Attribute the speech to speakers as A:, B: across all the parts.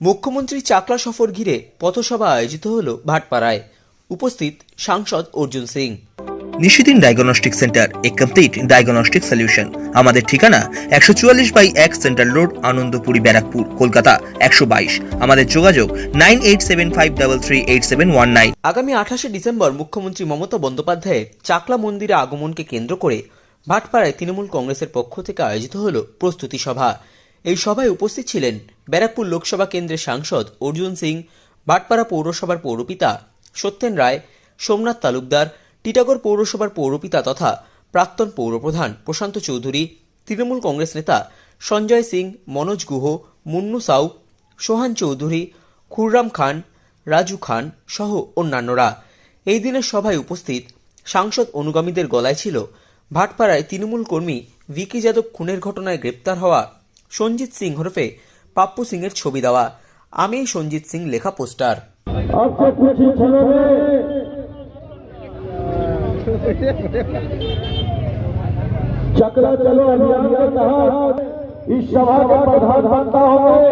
A: মুখ্যমন্ত্রী চাকলা সফর ঘিরে পথসভা আয়োজিত হল ভাটপাড়ায়। উপস্থিত সাংসদ অর্জুন সিং।
B: নিশিদিন ডায়াগনস্টিক সেন্টার এ কমপ্লিট ডায়াগনস্টিক সলিউশন আমাদের ঠিকানা একশো চুয়াল্লিশ বাই এক সেন্ট্রাল রোড আনন্দপুরি ব্যারাকপুর কলকাতা একশো বাইশ। আমাদের যোগাযোগ nine eight seven five double three eight seven one nine.
A: আগামী আঠাশে ডিসেম্বর মুখ্যমন্ত্রী মমতা বন্দ্যোপাধ্যায়ের চাকলা মন্দিরে আগমনকে কেন্দ্র করে ভাটপাড়ায় তৃণমূল কংগ্রেসের পক্ষ থেকে আয়োজিত হল প্রস্তুতি সভা। এই সভায় উপস্থিত ছিলেন ব্যারাকপুর লোকসভা কেন্দ্রের সাংসদ অর্জুন সিং ভাটপাড়া পৌরসভার পৌরপিতা সত্যেন রায়, সোমনাথ তালুকদার, টিটাগড় পৌরসভার পৌরপিতা তথা প্রাক্তন পৌরপ্রধান প্রশান্ত চৌধুরী, তৃণমূল কংগ্রেস নেতা সঞ্জয় সিং, মনোজ গুহ, মুন্নু সাউ, সোহান চৌধুরী, খুররাম খান, রাজু খান সহ অন্যান্যরা। এই দিনের সভায় উপস্থিত সাংসদ অনুগামীদের গলায় ছিল ভাটপাড়ায় তৃণমূল কর্মী ভিকি যাদব খুনের ঘটনায় গ্রেপ্তার হওয়া সঞ্জিত সিং হরফে পাপ্পু সিংয়ের ছবি দেওয়া আমি সঞ্জিত সিং লেখা পোস্টার
C: अब से कुछ ही क्षणों में चकला चलो अभियान के तहत इस सभा के प्रधान वक्ता होंगे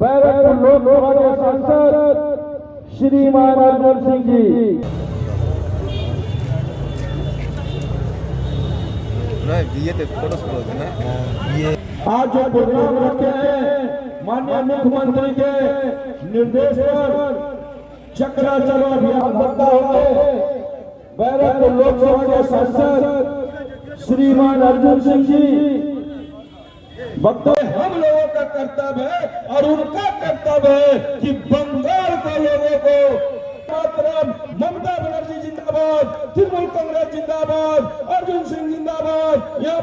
C: बैरकपुर लोकसभा के सांसद श्रीमान अर्जुन सिंह जी आज जो प्रोग्राम रखे हैं माननीय मुख्यमंत्री के निर्देश पर चक्रा चलो अभियान भरता होंगे बैरकपुर लोकसभा के सांसद श्रीमान अर्जुन सिंह जी वक्तव्य हम लोगों का कर्तव्य है और उनका कर्तव्य है कि बंगाल के लोगों को ममता बनर्जी जिंदाबाद। तृणमूल कांग्रेस जिंदाबाद Arjun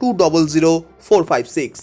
B: two double zero four five six